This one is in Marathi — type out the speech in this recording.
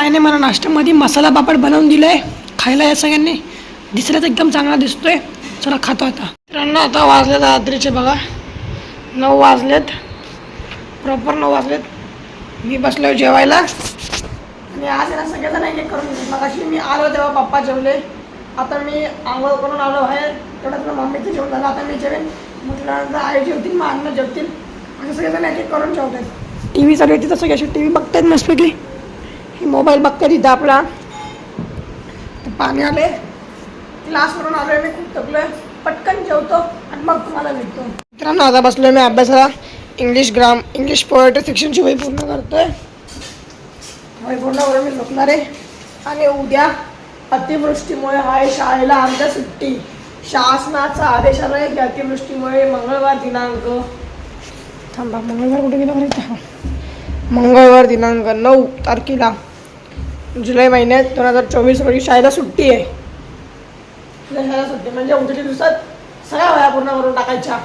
आईने मला नाश्त्यामध्ये मसाला पापड बनवून दिलाय. खायला या सगळ्यांनी. दिसायला एकदम चांगला दिसतोय. चला खातो आता. मित्रांनो आता वाजलेत रात्रीचे बघा. नऊ वाजलेत. प्रॉपर नऊ वाजलेत. मी बसलो जेवायला. आणि आज आहे ना सगळेजण एक एक करून मगाशी मी आलो तेव्हा पप्पा जेवले. आता मी आंघोळ करून आलो आहे. तेवढ्यात मम्मीचं जेवण झालं. आता मी जेवेन. म्हटल्यानंतर आई जेवतील मग अन्न जेवतील. असं सगळेजण एक एक करून जेवतात टी व्ही चालू येते तसं घ्यायची टी व्ही बघतायत मस्तपैकी. मोबाईल बघता तिथं आपला पाणी आले. क्लास करून आलोय मी खूप थकलोय. पटकन जेवतो आणि मग तुम्हाला भेटतो. मित्रांनो आता बसलोय मी अभ्यासाला. इंग्लिश ग्राम इंग्लिश पोएट्री सेक्शनची वही पूर्ण करतोय. वही पूर्ण करून मी झोपणार आहे. आणि उद्या अतिवृष्टीमुळे आहे शाळेला आमच्या सुट्टी. शासनाचा आदेश आला आहे की अतिवृष्टीमुळे मंगळवार दिनांक. थांबा मंगळवार कुठे गेला खरं मंगळवार दिनांक नऊ तारखेला. जुलै महिन्यात दोन हजार चोवीस रोजी शाळेला सुट्टी आहे. शाळेला सुट्टी म्हणजे उद्याच्या दिवसात सगळ्या वया पूर्ण करून टाकायच्या.